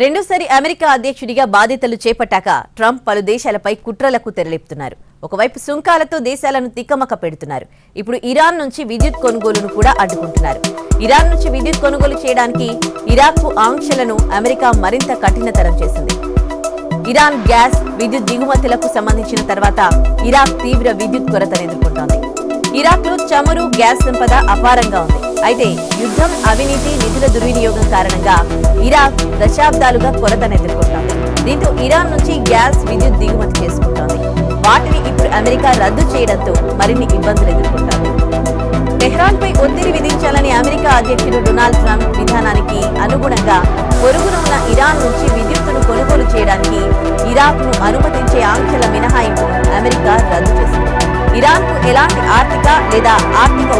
రెండోసారి అమెరికా అధ్యక్షుడిగా బాధ్యతలు చేపట్టాక ట్రంప్ పలు దేశాలపై కుట్రలకు తెరలేపుతున్నారు. ఒకవైపు సుంకాలతో దేశాలను తిక్కమక్క పెడుతున్నారు. ఇప్పుడు ఇరాన్ నుంచి విద్యుత్ కొనుగోలును కూడా అడ్డుకుంటున్నారు. ఇరాన్ నుంచి విద్యుత్ కొనుగోలు చేయడానికి ఇరాక్కు ఆంక్షలను అమెరికా మరింత కఠినతరం చేసింది. ఇరాన్ గ్యాస్ విద్యుత్ దిగుమతులకు సంబంధించిన తర్వాత ఇరాక్ తీవ్ర విద్యుత్ కొరతను ఎదుర్కొంటోంది. ఇరాక్లో చమురు గ్యాస్ సంపద అపారంగా ఉంది. అయితే యుద్ధం అవినీతి నిధుల దుర్వినియోగం కారణంగా ఇరాక్ దశాబ్దాలుగా కొరతను ఎదుర్కొంటోంది. దీంతో ఇరాన్ నుంచి గ్యాస్ విద్యుత్ దిగుమతి చేసుకుంటోంది. వాటిని ఇప్పుడు అమెరికా రద్దు చేయడంతో మరిన్ని ఇబ్బందులు ఎదుర్కొంటోంది. టెహ్రాన్ పై ఒత్తిడి విధించాలని అమెరికా అధ్యక్షుడు డొనాల్డ్ ట్రంప్ విధానానికి అనుగుణంగా పొరుగున ఉన్న ఇరాన్ నుంచి విద్యుత్తును కొనుగోలు చేయడానికి ఇరాక్ను అనుమతించే ఆంక్షల మినహాయింపు అమెరికా రద్దు చేసింది. ఇరాన్కు ఎలాంటి ఆర్థిక లేదా ఆర్థిక